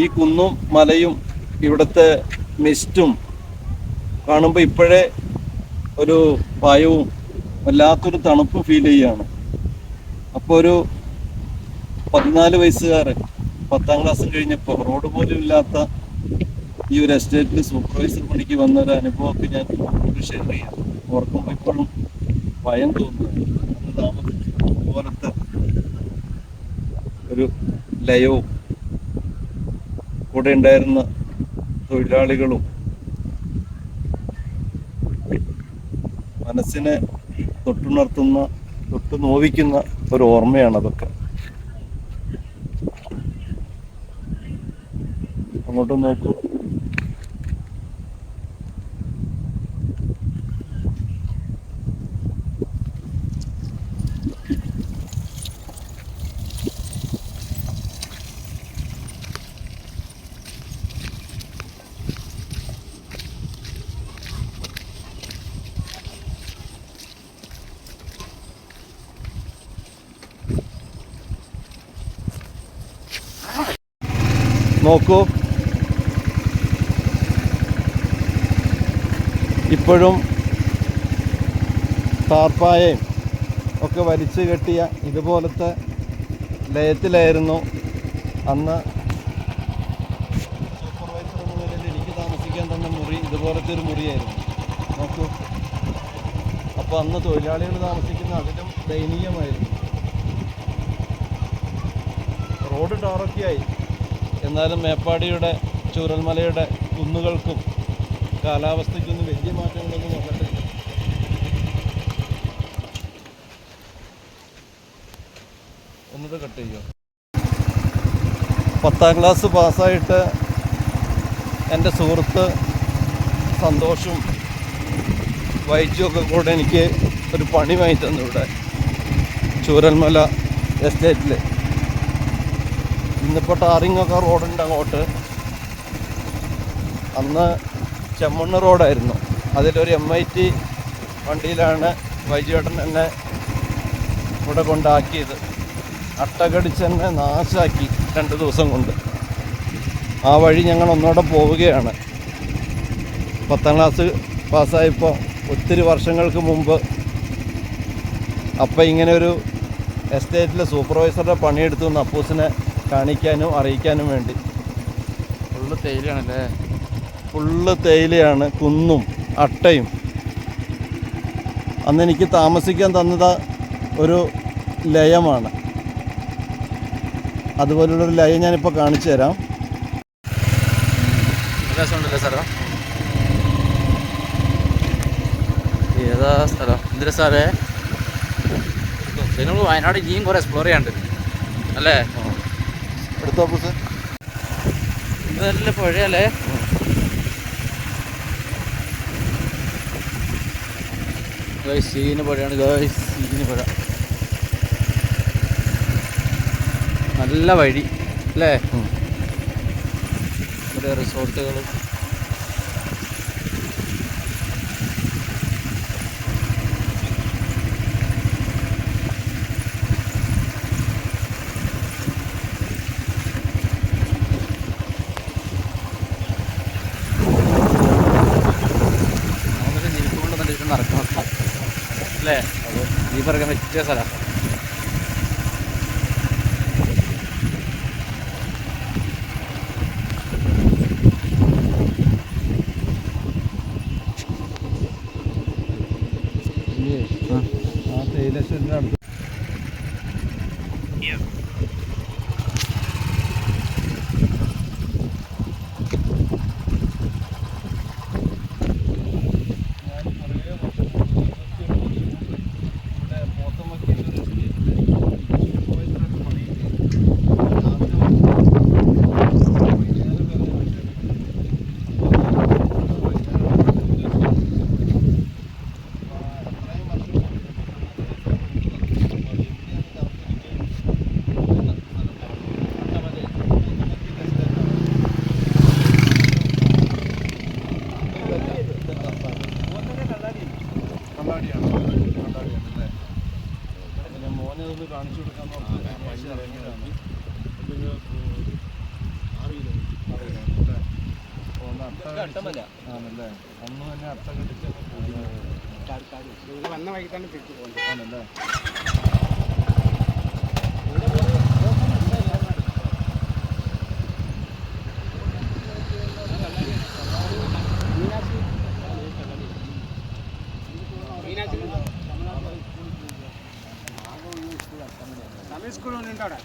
ഈ കുന്നും മലയും ഇവിടുത്തെ മിസ്റ്റും കാണുമ്പോൾ ഇപ്പോഴേ ഒരു ഭയവും വല്ലാത്തൊരു തണുപ്പ് ഫീൽ ചെയ്യാണ്. അപ്പോൾ ഒരു പതിനാല് വയസ്സുകാരൻ പത്താം ക്ലാസ് കഴിഞ്ഞപ്പോൾ റോഡ് പോലും ഇല്ലാത്ത ഈ ഒരു എസ്റ്റേറ്റിൽ സൂപ്പർവൈസർ പണിക്ക് വന്ന ഒരു അനുഭവമൊക്കെ ഞാൻ ഷെയർ ചെയ്യാം ഓർക്കുമ്പോൾ ഇപ്പോഴും ഭയം തോന്നുന്നു. താമസിച്ചു പോലത്തെ ഒരു ലയവും കൂടെ ഉണ്ടായിരുന്ന തൊഴിലാളികളും മനസ്സിനെ തൊട്ടുണർത്തുന്ന തൊട്ടു നോവിക്കുന്ന ഒരു ഓർമ്മയാണ് അതൊക്കെ. അങ്ങോട്ട് നോക്കൂ. നോക്കൂ. ഇപ്പോഴും ടാർപ്പായയും ഒക്കെ വലിച്ചു കെട്ടിയ ഇതുപോലത്തെ ലയത്തിലായിരുന്നു അന്ന്. സൂപ്പർവൈസർ എന്ന നിലയിൽ എനിക്ക് താമസിക്കാൻ തന്നെ മുറി ഇതുപോലത്തെ ഒരു മുറിയായിരുന്നു. നോക്കൂ. അപ്പോൾ അന്ന് തൊഴിലാളികൾ താമസിക്കുന്ന അതിലും ദയനീയമായിരുന്നു. റോഡ് ടാറൊക്കെയായി എന്നാലും മേപ്പാടിയുടെ ചൂരൽമലയുടെ കുന്നുകൾക്കും കാലാവസ്ഥയ്ക്കൊന്നും വലിയ മാറ്റങ്ങളൊന്നും വന്നിട്ടില്ല. ഒന്നുകൂടെ കട്ട് ചെയ്യോ? പത്താം ക്ലാസ് പാസ്സായിട്ട് എന്റെ സുഹൃത്ത് സന്തോഷും വൈദ്യുമൊക്കെ കൂടെ എനിക്ക് ഒരു പണി വാങ്ങി തന്നു ഇവിടെ. ചൂരൽമല എസ്റ്റേറ്റിൽ ഇന്നിപ്പോൾ ടാറിങ്ങൊക്കെ റോഡുണ്ട് അങ്ങോട്ട്. അന്ന് ചെമ്മണ്ണ് റോഡായിരുന്നു. അതിലൊരു എം ഐ ടി വണ്ടിയിലാണ് വൈജേട്ടൻ എന്നെ ഇവിടെ കൊണ്ടാക്കിയത്. അട്ടകടിച്ച് എന്നെ നാശാക്കി രണ്ട് ദിവസം കൊണ്ട്. ആ വഴി ഞങ്ങൾ ഒന്നുകൂടെ പോവുകയാണ്. പത്താം ക്ലാസ് പാസ്സായപ്പോൾ ഒത്തിരി വർഷങ്ങൾക്ക് മുമ്പ് അപ്പം ഇങ്ങനെ ഒരു എസ്റ്റേറ്റിലെ സൂപ്പർവൈസറുടെ പണിയെടുത്തു. നപ്പൂസിനെ കാണിക്കാനും അറിയിക്കാനും വേണ്ടി. ഫുള്ള് തേയിലാണല്ലേ ഫുള്ള് തേയിലയാണ് കുന്നും അട്ടയും. അന്ന് എനിക്ക് താമസിക്കാൻ തന്നത് ഒരു ലയമാണ്. അതുപോലുള്ളൊരു ലയം ഞാനിപ്പോൾ കാണിച്ചു തരാം. രസമുണ്ടല്ലേ സ്ഥലം ഏതാ സ്ഥലം? എന്തൊരു സ്ഥലേ നമ്മൾ വയനാട് ഇനിയും കുറെ എക്സ്പ്ലോർ ചെയ്യാണ്ട് അല്ലേ? എടുത്തോ അപ്പൂസ്? ഇത് നല്ല പുഴയല്ലേ? ഗൈസ് സീന് പുഴയാണ്. ഗൈസ് സീന് പുഴ. നല്ല വഴി അല്ലേ. ഇവിടെ റിസോർട്ടുകളും നമുക്ക് ജീപ്പ് കൊണ്ട് തന്നെ നടക്കണം അല്ലേ ജീപ്പ് ഇറക്കാൻ പറ്റിയ സ്ഥലം ആ ആണല്ലേ? അന്ന് തന്നെ അട്ട കെട്ടിച്ച് വന്ന വഴി തന്നെ തിരിച്ചു പോകുന്നു ആണല്ലേ തമിഴ് സ്കൂൾ ഉണ്ട്? അവിടെ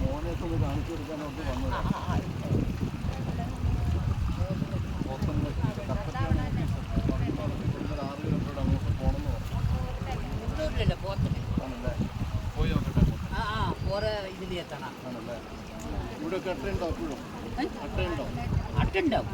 മോനെയൊക്കെ ഒന്ന് കാണിച്ചു കൊടുക്കാൻ അവർക്ക് വന്നതാണ് പോത്തന്നെ കപ്പറ്റാണ് ഓഫീസർ ആറ് കിലോമീറ്റർ അങ്ങോട്ട് പോകണമെന്ന് പറഞ്ഞു ഇല്ലല്ലോ പോത്തില്ല ആണല്ലേ പോയി നോക്കട്ടെ അങ്ങോട്ട്. ആ ആ ഓരോ ഇതിൽ എത്തണം അട്ടുണ്ടാവും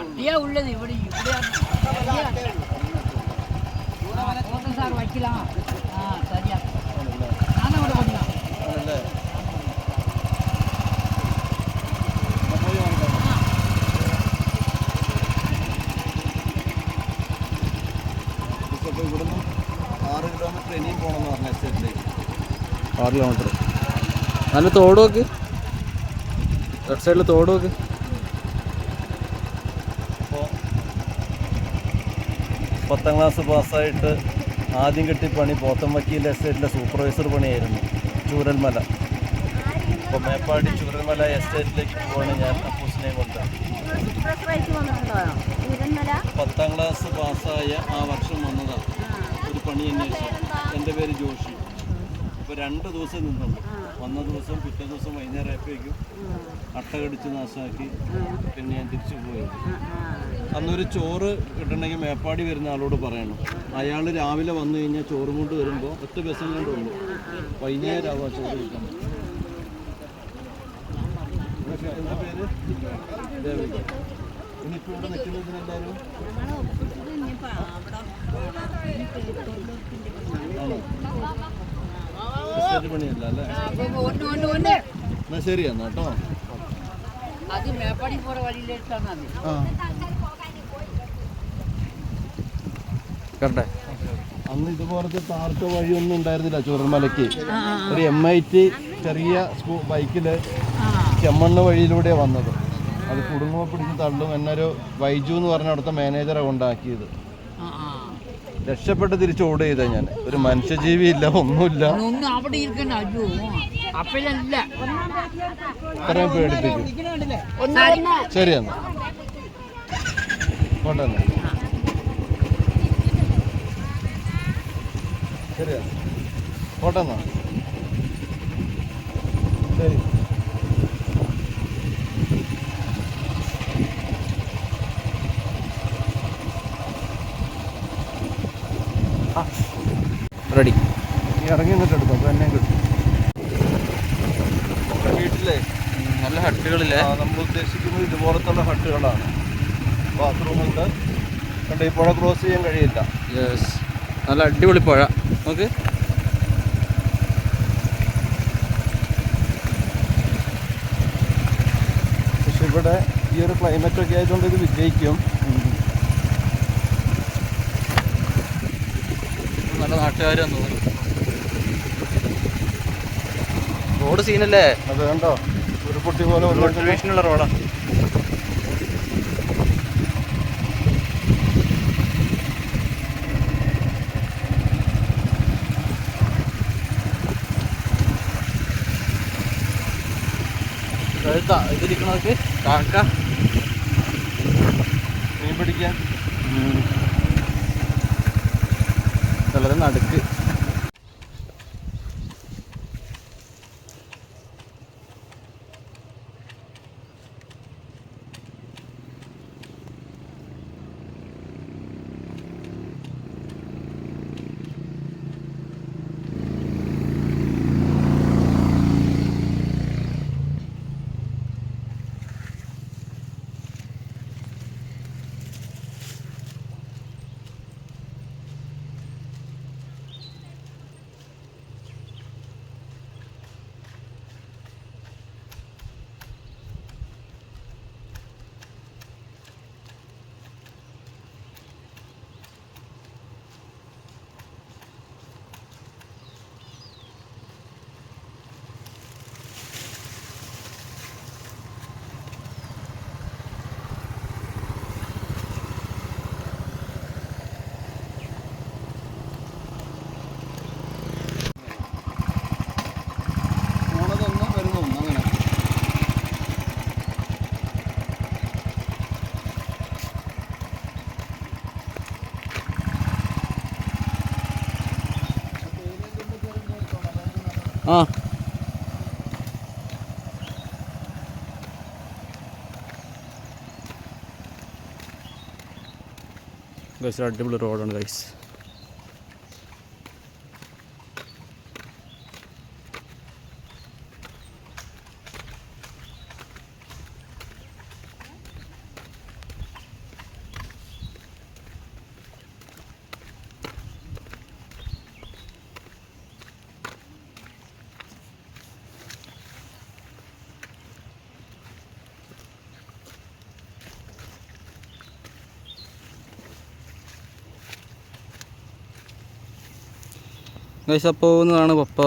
അട്ടിയാ ഉള്ളത് ഇവിടെ ഇവിടെ സാർ വയ്ക്കലാ ആ സരിയാ ഞാനവിടെ വന്നാ. ആറ് കിലോമീറ്റർ. നല്ല തോട് നോക്ക്. ലെഫ്റ്റ് സൈഡിൽ തോട് നോക്ക്. പത്താം ക്ലാസ് പാസ്സായിട്ട് ആദ്യം കിട്ടിയ പണി പോത്തം വക്കീൽ എസ്റ്റേറ്റിലെ സൂപ്പർവൈസർ പണിയായിരുന്നു. ചൂരൽമല. അപ്പോൾ മേപ്പാടി ചൂരൽമല എസ്റ്റേറ്റിലേക്ക് പോവാണ് ഞാൻ അപ്പൂസിനെ കൊണ്ട്. പത്താം ക്ലാസ് പാസ്സായ ആ വർഷം വന്നതാണ്. ഒരു പണി അന്വേഷിച്ചു. എന്റെ പേര് ജോഷി. അപ്പോൾ രണ്ട് ദിവസം നിന്നുണ്ട് വന്ന ദിവസം പിറ്റേ ദിവസം വൈകുന്നേരം ആയപ്പോഴേക്കും അട്ട കടിച്ച് നാശമാക്കി പിന്നെ ഞാൻ തിരിച്ചു പോയി. അന്നൊരു ചോറ് കിട്ടണമെങ്കിൽ മേപ്പാടി വരുന്ന ആളോട് പറയണം. അയാൾ രാവിലെ വന്നു കഴിഞ്ഞാൽ ചോറും കൊണ്ട് വരുമ്പോൾ ഒറ്റ ബസ്സും കൊണ്ട് വന്നു വൈകുന്നേരം ആവുക ചോറ് കിട്ടണം എന്താ പേര്? ദേവിക ഇവിടെ നിൽക്കുന്നതിനെല്ലാവരും ആണോ? എന്നാ ശരി എന്നാ കേട്ടോ അത് കണ്ടേ അന്ന് ഇതുപോലത്തെ താർക്ക വഴിയൊന്നും ഉണ്ടായിരുന്നില്ല ചൂരന്മലയ്ക്ക് ഒരു എം ഐ ടി ചെറിയ സ്കൂ ബൈക്കിൽ ചെമ്മണ്ണ വഴിയിലൂടെ വന്നത്. അത് കുടുംബം പിടിച്ച് തള്ളും. എന്നൊരു വൈജു എന്ന് പറഞ്ഞ അവിടുത്തെ മാനേജറെ ഉണ്ടാക്കിയത് രക്ഷപ്പെട്ട് തിരിച്ച് ഓട് ചെയ്ത ഞാൻ. ഒരു മനുഷ്യജീവി ഇല്ല ഒന്നുമില്ല. ഒന്നും അവിടെ ഇരിക്കണ്ട അയ്യോ അപ്പഴല്ല. ഇത്രയും പേടിപ്പിക്കും. ശരി എന്നാ. പോട്ടെ എന്നാ. ശരി എന്നാ. ശരി. റെഡി നീ ഇറങ്ങി നിന്നിട്ട് എടുക്കും അപ്പൊ എന്നെ കിട്ടും. വീട്ടിലെ നല്ല ഹട്ടുകളില്ലേ? നമ്മൾ ഉദ്ദേശിക്കുന്നത് ഇതുപോലത്തുള്ള ഹട്ടുകളാണ്. ബാത്റൂമുണ്ട് കണ്ടേ ഈ പുഴ ക്രോസ് ചെയ്യാൻ കഴിയില്ല. യെസ് നല്ല അടിപൊളി പുഴ. നമുക്ക് പക്ഷെ ഇവിടെ ഈ ഒരു ക്ലൈമറ്റ് ഒക്കെ ആയതുകൊണ്ട് ഇത് വിജയിക്കും. നല്ല നാട്ടുകാരാന്ന് തോന്നുന്നു. റോഡ് സീനല്ലേ? അത് കണ്ടോ? ഒരു പൊട്ടി പോലെ ഒരു വട്ടം മോട്ടിവേഷനുള്ള റോഡാ. കഴുത്ത ഇതിരിക്കണവർക്ക് കാക്ക. മീൻ പിടിക്കാൻ. വളരെ നടുക്ക് ആ. ഗൈസ് അടിപൊളി റോഡാണ് ഗൈസ് ഗൈസ് അപ്പോൾ പോകുന്നതാണ് പപ്പ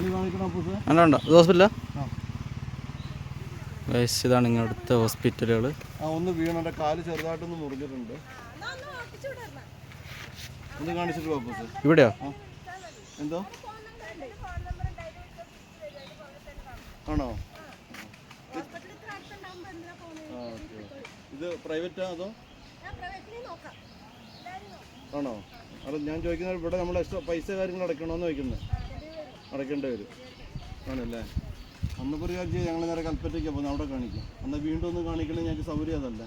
അല്ല ഉണ്ടോ ഇത് ഹോസ്പിറ്റലാ ഇതാണ് ഇങ്ങോട്ടത്തെ ഹോസ്പിറ്റലുകൾ ആ ഒന്ന് വീണന്റെ കാൽ ചെറുതായിട്ടൊന്ന് മുറിഞ്ഞിട്ടുണ്ട്. ഒന്ന് കാണിച്ചിട്ട് ഇവിടെയോ? എന്തോ? ആണോ? ഇത് പ്രൈവറ്റാ അതോ? ആണോ? അത് ഞാൻ ചോദിക്കുന്നത് ഇവിടെ നമ്മൾ എക്സ്ട്രാ പൈസ കാര്യങ്ങൾ അടയ്ക്കണമെന്ന് ചോദിക്കുന്നത് അടയ്ക്കേണ്ടി വരും. ആണല്ലേ? അന്നിപ്പോൾ ഒരു ഞങ്ങൾ നേരെ കൽപ്പറ്റയ്ക്ക് പോകുന്നത് അവിടെ കാണിക്കും. എന്നാൽ വീണ്ടും ഒന്ന് കാണിക്കണേ ഞങ്ങൾക്ക് സൗകര്യം അതല്ല?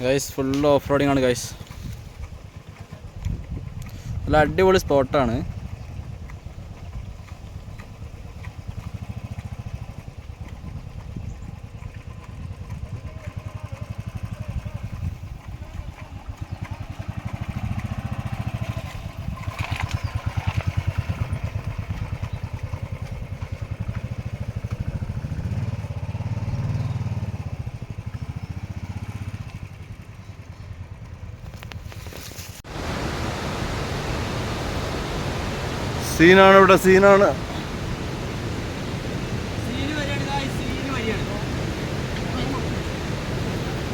ഗൈസ് ഫുൾ ഓഫ് റോഡിംഗ് ആണ് ഗൈസ് നല്ല അടിപൊളി സ്പോട്ടാണ് സീനാണ് ഇവിടെ സീനാണ്.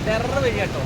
ടെറർ വരിക കേട്ടോ.